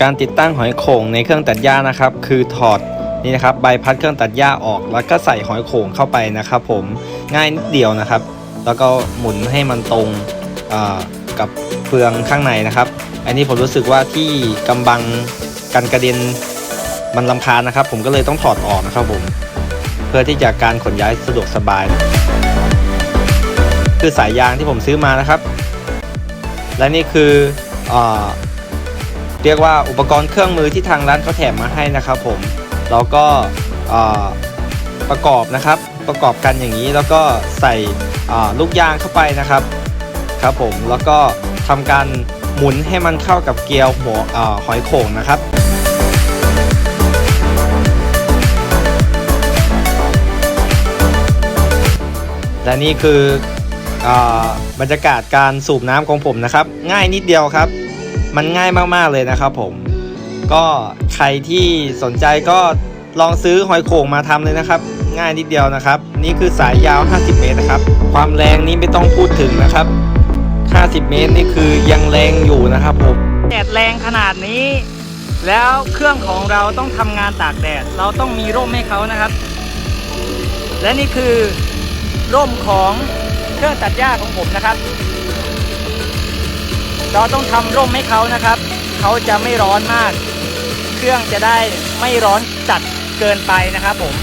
การติดตั้งหอยโข่งในเครื่องตัดหญ้านะครับ คือถอดนี่นะครับใบพัดเครื่องตัดหญ้าออก แล้วก็ใส่หอยโข่งเข้าไปนะครับ ผมง่ายนิดเดียวนะครับ แล้วก็หมุนให้มันตรงกับเฟืองข้างในนะครับ อันนี้ผมรู้สึกว่าที่กำบังกันกระเด็นมันลำคาญนะครับ ผมก็เลยต้องถอดออกนะครับผมเพื่อที่จะการขนย้ายสะดวกสบาย คือสายยางที่ผมซื้อมานะครับ และนี่คืออา เรียกว่าอุปกรณ์เครื่องมือที่ทางร้านเขาแถมมาให้นะครับผมแล้วก็ประกอบนะครับประกอบกันอย่างนี้แล้วก็ใส่ลูกยางเข้าไปนะครับครับผมแล้วก็ทำการหมุนให้มันเข้ากับเกลียวหัวอหอยโข่งนะครับและนี่คืออบรรยากาศการสูบน้ำของผมนะครับ ง่ายนิดเดียวครับ มันง่ายมากๆเลยนะครับผม ก็ใครที่สนใจก็ลองซื้อหอยโข่งมาทำเลยนะครับ ง่ายนิดเดียวนะครับ นี่คือสายยาว 50 เมตรนะครับ ความแรงนี้ไม่ต้องพูดถึงนะครับ 50 เมตรนี่คือยังแรงอยู่นะครับผมแดดแรงขนาดนี้ แล้วเครื่องของเราต้องทำงานตากแดด เราต้องมีร่มให้เขานะครับ และนี่คือร่มของเครื่องตัดหญ้าของผมนะครับ เราต้องทำร่มให้เขานะครับ เขาจะไม่ร้อนมาก เครื่องจะได้ไม่ร้อนจัดเกินไปนะครับผม